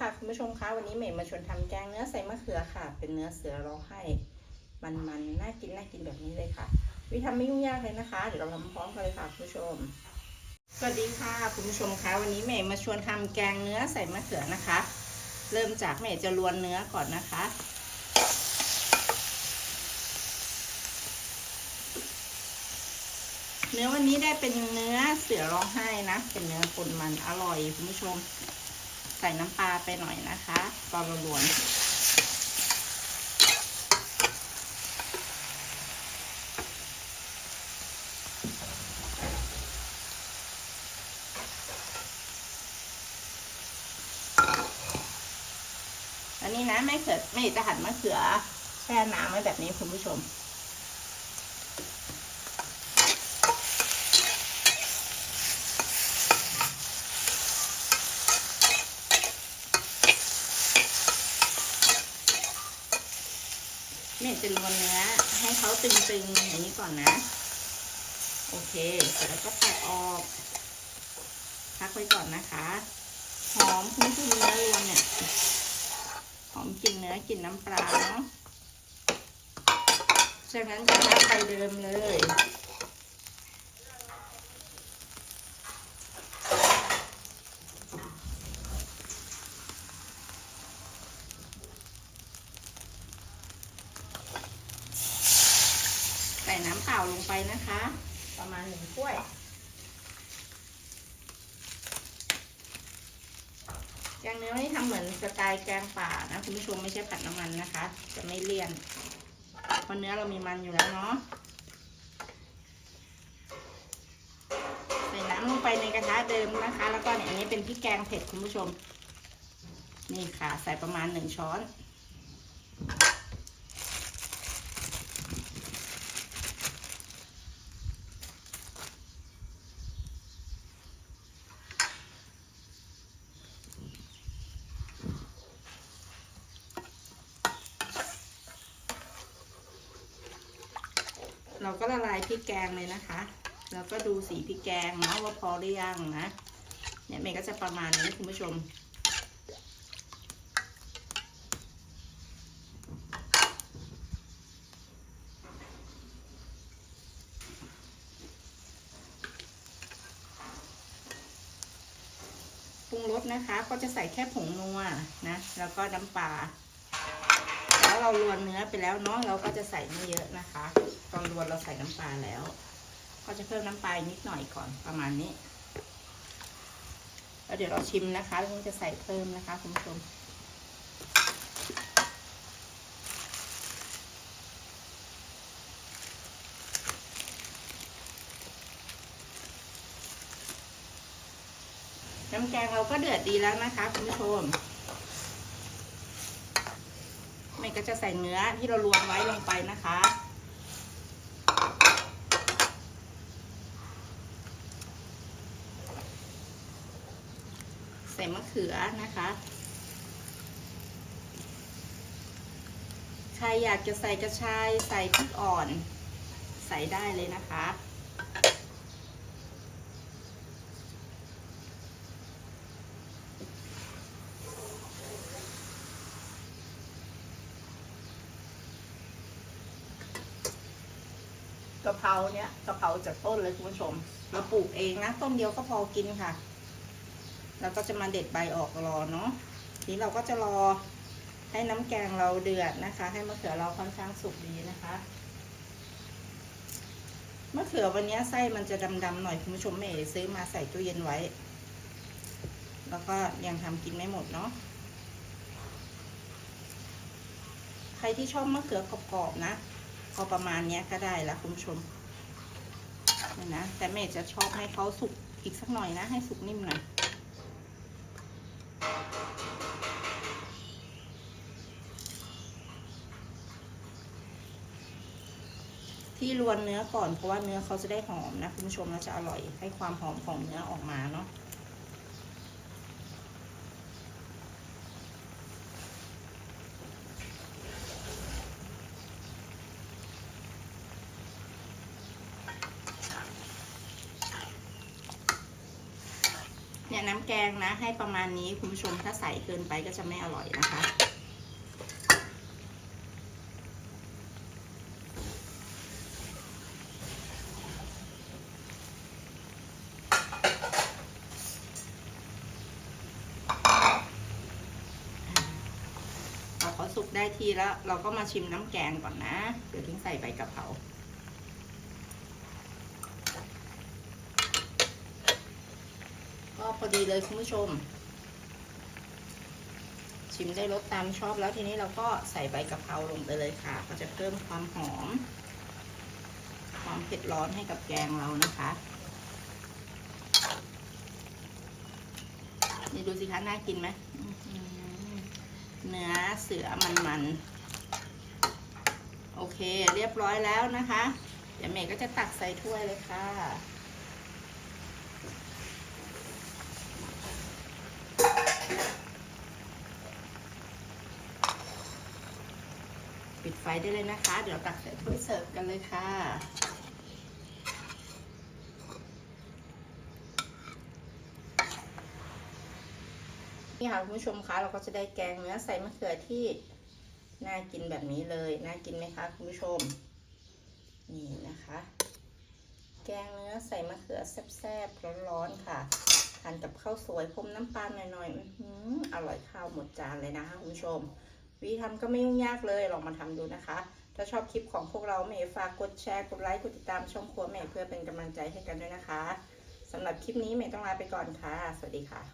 ค่ะคุณผู้ชมคะวันนี้เมย์มาชวนทำแกงเนื้อใส่มะเขือค่ะ เป็นเนื้อเสือร้องไห้มันๆน่ากินน่ากินแบบนี้เลยค่ะ วิธีทำไม่ยุ่งยากเลยนะคะ เดี๋ยวเราทำพร้อมกันเลยค่ะคุณผู้ชม สวัสดีค่ะคุณผู้ชมคะวันนี้เมย์มาชวนทำแกงเนื้อใส่มะเขือนะคะ เริ่มจากเมย์จะลวนเนื้อก่อนนะคะ เนื้อวันนี้ได้เป็นเนื้อเสือร้องไห้นะ เป็นเนื้อคนมันอร่อยคุณผู้ชม ใส่น้ำปลาไปหน่อยนะคะ ตอนเราลวนอันนี้นะไม่เขือไม่จะหั่นมะเขือแช่น้ำไว้แบบนี้คุณผู้ชม เนี่ยจะลวนเนื้อให้เขาตึงๆอย่างนี้ก่อนนะ โอเค เสร็จแล้วก็ตัดออก พักไว้ก่อนนะคะ หอมนี่คือเนื้อรวนเนี่ย หอมกลิ่นเนื้อกลิ่นน้ำปลาเนาะจากนั้นจะพักไปเดิมเลย ใส่น้ำเป ลงไปนะคะ ประมาณหนึ่งถ้วย แกงเนื้อนี่ทำเหมือนสไตล์แกงป่านะคุณผู้ชมไม่ใช่ผัดน้ำมันนะคะ จะไม่เลี่ยนเพราะเนื้อเรามีมันอยู่แล้วเนาะใส่น้ำลงไปในกระทะเดิมนะคะ แล้วก็เนี่ยอันนี้เป็นพริกแกงเผ็ดคุณผู้ชม นี่ค่ะ ใส่ประมาณหนึ่งช้อน เราก็ละลายพริกแกงเลยนะคะ แล้วก็ดูสีพริกแกงเนาะว่าพอหรือยังนะ เนี่ยเมย์ก็จะประมาณนี้คุณผู้ชม ปรุงรสนะคะก็จะใส่แค่ผงนัวนะ แล้วก็น้ำปลา แล้วเราลวนเนื้อไปแล้วเนาะเราก็จะใส่ไม่เยอะนะคะ อนลวนเราใส่น้ำปลาแล้ว ก็จะเพิ่มน้ำปลานิดหน่อยก่อนประมาณนี้ แล้วเดี๋ยวเราชิมนะคะแล้วจะใส่เพิ่มนะคะคุณผู้ชมน้ำแกงเราก็เดือดดีแล้วนะคะคุณผู้ชมมันก็จะใส่เนื้อที่เรารวนไว้ลงไปนะคะ ใส่มะเขือนะคะ ใครอยากจะใส่กระชายใส่พริกอ่อน ใส่ได้เลยนะคะกะเพราเนี้ยกะเพราจากต้นเลยคุณผู้ชมเราปลูกเองนะต้นเดียวก็พอกินค่ะ แล้วก็จะมาเด็ดใบออกรอเนาะทีนี้เราก็จะรอให้น้ำแกงเราเดือดนะคะ ให้มะเขือเราค่อนข้างสุกดีนะคะมะเขือวันนี้ไส้มันจะดำๆหน่อยคุณผู้ชมเมย์ซื้อมาใส่ตู้เย็นไว้ แล้วก็ยังทำกินไม่หมดเนาะใครที่ชอบมะเขือกรอบๆนะพอประมาณนี้ก็ได้แล้วคุณผู้ชมเนี่ยนะแต่เมย์จะชอบให้เขาสุกอีกสักหน่อยนะ ให้สุกนิ่มหน่อย ที่รวนเนื้อก่อนเพราะว่าเนื้อเขาจะได้หอมนะคุณผู้ชมแล้วจะอร่อยให้ความหอมของเนื้อออกมาเนาะเนี่ยน้ำแกงนะให้ประมาณนี้คุณผู้ชมถ้าใส่เกินไปก็จะไม่อร่อยนะคะ เขาสุกได้ทีแล้ว เราก็มาชิมน้ำแกงก่อนนะ เดี๋ยวทิ้งใส่ใบกะเพราก็พอดีเลยคุณผู้ชม ชิมได้รสตามชอบแล้วทีนี้เราก็ใส่ใบกะเพราลงไปเลยค่ะ ก็จะเพิ่มความหอม ความเผ็ดร้อนให้กับแกงเรานะคะนี่ดูสิคะน่ากินไหม เนื้อเสือมันๆ โอเคเรียบร้อยแล้วนะคะ เดี๋ยวเมย์ก็จะตักใส่ถ้วยเลยค่ะ ปิดไฟได้เลยนะคะ เดี๋ยวตักใส่ถ้วยเสิร์ฟกันเลยค่ะ นี่ค่ะคุณผู้ชมคะเราก็จะได้แกงเนื้อใส่มะเขือที่น่ากินแบบนี้เลย น่ากินไหมคะคุณผู้ชม นี่นะคะ แกงเนื้อใส่มะเขือแซ่บๆร้อนๆค่ะทานกับข้าวสวยพรมน้ำปลาหน่อยๆอื้อหือร่อยข้าวหมดจานเลยนะคะคุณผู้ชม วิธีทำก็ไม่ยุ่งยากเลยลองมาทำดูนะคะ ถ้าชอบคลิปของพวกเราเมย์ฝากกดแชร์กดไลค์กดติดตามช่องครัวเมย์เพื่อเป็นกำลังใจให้กันด้วยนะคะสำหรับคลิปนี้เมย์ต้องลาไปก่อนค่ะ สวัสดีค่ะ